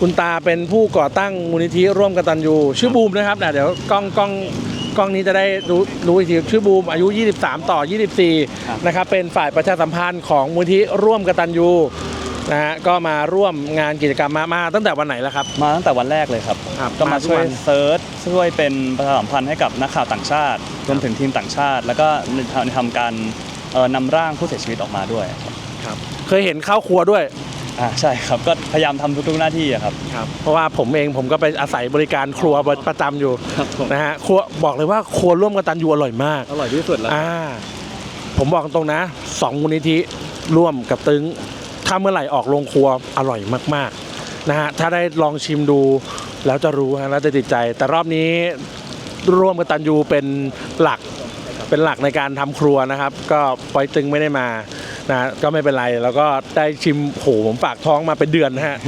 คุณตาเป็นผู้ก่อตั้งมูลนิธิร่วมกตัญญูชื่อบูมนะครับนะเดี๋ยวกล้องกล้องกล้องนี้จะได้รู้รู้อีกทีชื่อบูมอายุ 23 ต่อครับ24 นะครับ เป็นฝ่ายประชาสัมพันธ์ของมูลนิธิร่วมกตัญญูนะฮะก็มาร่วมงานกิจกรรมมามาตั้งแต่วันไหนแล้วครับ มาตั้งแต่วันแรกเลยครับ ครับก็มาช่วยมาทุกวันเซิร์ชช่วยเป็นประชาสัมพันธ์ให้กับนักข่าวต่างชาติรวมถึงทีมต่างชาติ แล้วก็ทำการเอ่อนำร่างผู้เสียชีวิตออกมาด้วยครับครับเคยเห็นเข้าครัวด้วย อ่าใช่ครับก็พยายามทำทุกๆหน้าที่อะครับ ครับเพราะว่าผมเองผมก็ไปอาศัยบริการครัวประจำอยู่ครับผม นะฮะครัวบอกเลยว่าครัวร่วมกตัญญูอร่อยมาก อร่อยที่สุดแล้ว อ่า ผมบอกตรงนะสองมูลนิธิร่วมกับตึงถ้าเมื่อไหร่ออกโรงครัวอร่อยมากๆนะฮะถ้าได้ลองชิมดูแล้วจะรู้ฮะแล้วจะติดใจ แต่รอบนี้ร่วมกับตันยูเป็นหลักเป็นหลักในการทำครัวนะครับ ก็ปอยตึงไม่ได้มา นะก็ไม่เป็นไรแล้วก็ได้ชิมโหผมฝากท้องมาเป็นเดือนนะฮะ